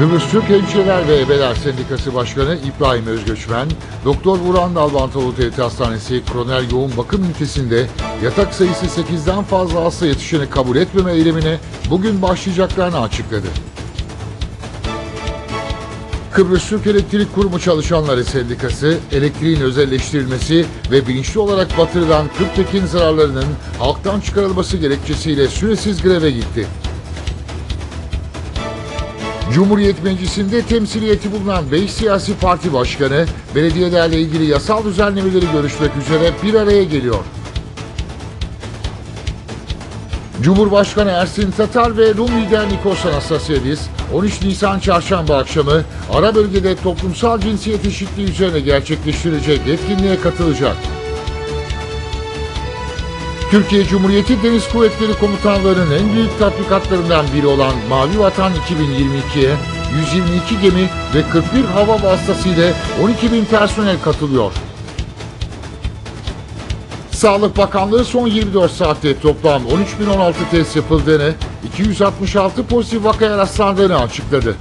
Kıbrıs Türk Hemşireler ve Ebeler Sendikası Başkanı İbrahim Özgöçmen, Doktor Vuran Dalbantoğlu Devlet Hastanesi Koroner Yoğun Bakım Ünitesi'nde yatak sayısı 8'den fazla hasta yatışını kabul etmeme eylemine bugün başlayacaklarını açıkladı. Kıbrıs Türk Elektrik Kurumu Çalışanları Sendikası, elektriğin özelleştirilmesi ve bilinçli olarak batırılan Kırktekin zararlarının halktan çıkarılması gerekçesiyle süresiz greve gitti. Cumhuriyet Meclisi'nde temsiliyeti bulunan 5 siyasi parti başkanı, belediyelerle ilgili yasal düzenlemeleri görüşmek üzere bir araya geliyor. Cumhurbaşkanı Ersin Tatar ve Rum lider Nikos Anastasiadis 13 Nisan çarşamba akşamı ara bölgede toplumsal cinsiyet eşitliği üzerine gerçekleştirecek etkinliğe katılacak. Türkiye Cumhuriyeti Deniz Kuvvetleri Komutanları'nın en büyük tatbikatlarından biri olan Mavi Vatan 2022'ye 122 gemi ve 41 hava vasıtasıyla 12 bin personel katılıyor. Sağlık Bakanlığı son 24 saatte toplam 13.016 test yapıldığını, 266 pozitif vakaya rastlandığını açıkladı.